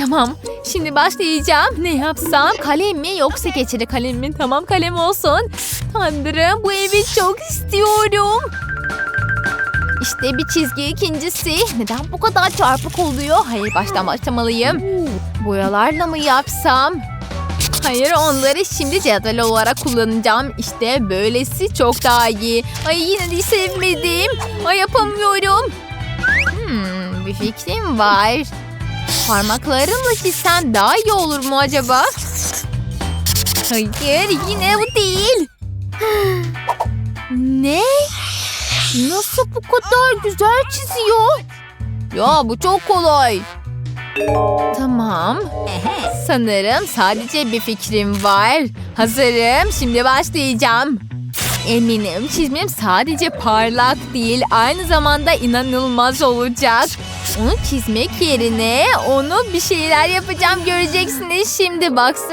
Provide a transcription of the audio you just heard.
Tamam. Şimdi başlayacağım. Ne yapsam? Kalem mi yoksa geçiri kalem mi? Tamam kalem olsun. Tanrım bu evi çok istiyorum. İşte bir çizgi ikincisi. Neden bu kadar çarpık oluyor? Hayır baştan başlamalıyım. Boyalarla mı yapsam? Hayır onları şimdi cetvel olarak kullanacağım. İşte böylesi çok daha iyi. Ay yine de sevmedim. Ay yapamıyorum. Hmm, bir fikrim var. Parmaklarımla çizsem daha iyi olur mu acaba? Hayır yine bu değil. ne? Nasıl bu kadar güzel çiziyor? Ya bu çok kolay. Tamam. Sanırım sadece bir fikrim var. Hazırım. Şimdi başlayacağım. Eminim çizmem sadece parlak değil, aynı zamanda inanılmaz olacak. Onu çizmek yerine onu bir şeyler yapacağım göreceksiniz şimdi baksın.